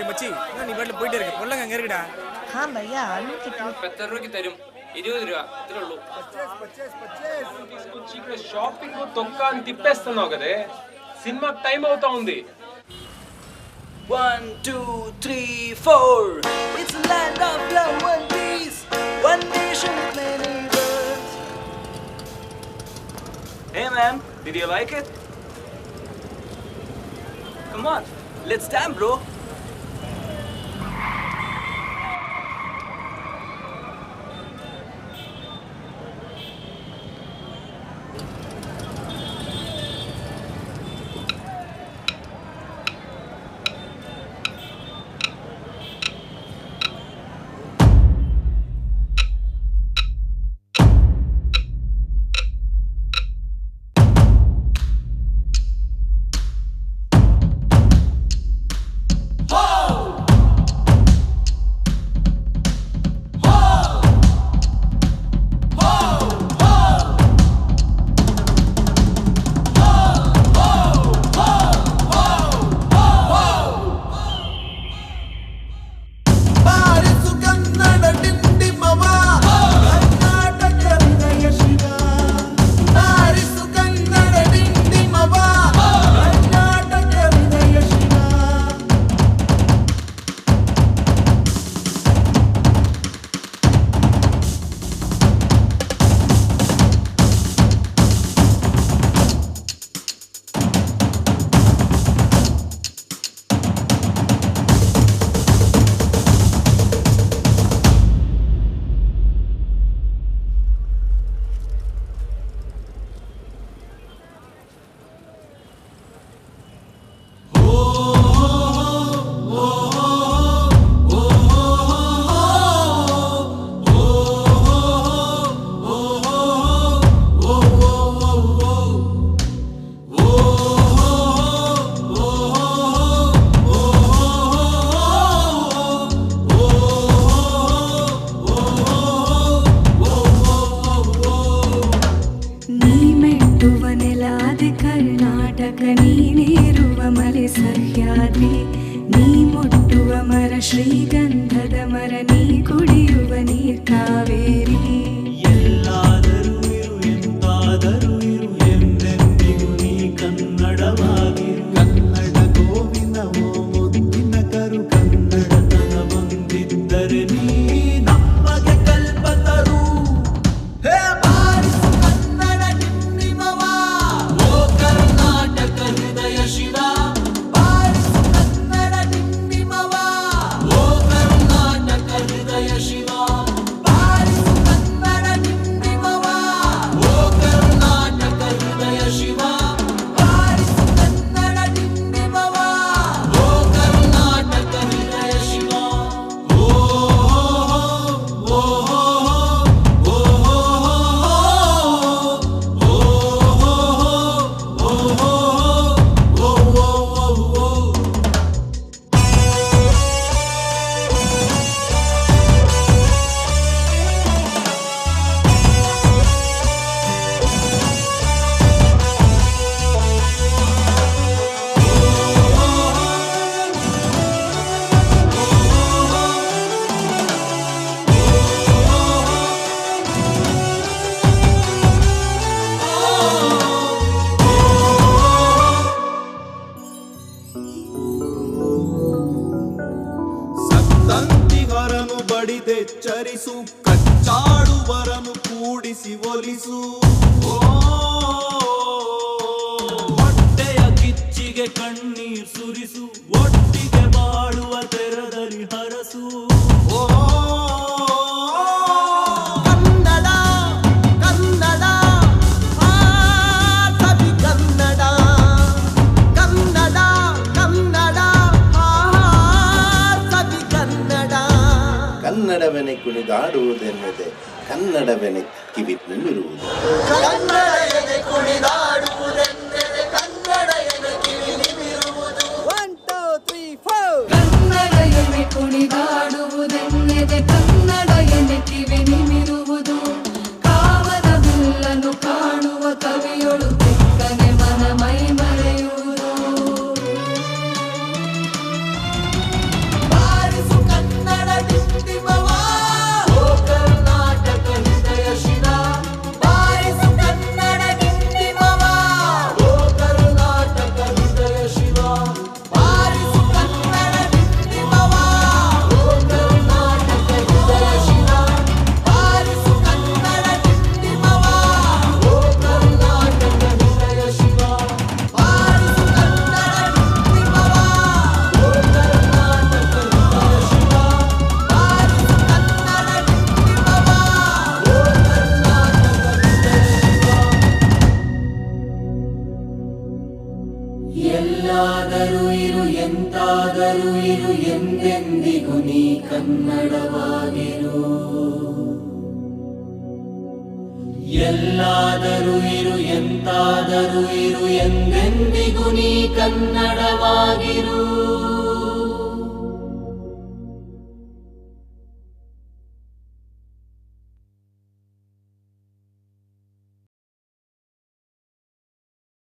ஏ மச்சி இன்னும் நீ பாட்டில் போயிட்டே இருக்கு பொல்லங்க அங்கே இருக்குடா हाँ भैया आलू कितना பெத்தர் ரூபாய்க்கு தரும் இருபது రూపా ఇతర తీసుకొచ్చి ఇక్కడ షాపింగ్ తొక్క అని తిప్పేస్తున్నావు కదే సినిమా టైం అవుతా ఉంది One, two, three, four. It's the land of love and peace. One nation with many worlds. Hey man, did you like it? Come on, let's stand bro. ಶ್ರೀಗಂಧದ ಮರ ನೀ ಕುಡಿಯುವ ನೀರ್ ಕಾವೇರಿ ಬಡಿದೆಚ್ಚರಿಸು ಕಚ್ಚಾಡುವರನು ಕೂಡಿಸಿ ಒಲಿಸು. ಹೊಟ್ಟೆಯ ಕಿಚ್ಚಿಗೆ ಕಣ್ಣೀರ್ ಸುರಿಸು. ಕನ್ನಡವೆನೆ ಕುಣಿದಾಡುವುದೆನ್ನದೆ. ಕನ್ನಡವೆನೆ ಕಿವಿ ಎಂತಾದರೂ ಇರು ಎಂದೆಂದಿಗೂ ನೀ ಕನ್ನಡವಾಗಿರು. ಎಲ್ಲಾದರೂ ಇರು ಎಂತಾದರೂ ಇರು ಎಂದೆಂದಿಗೂ ನೀ ಕನ್ನಡವಾಗಿರು.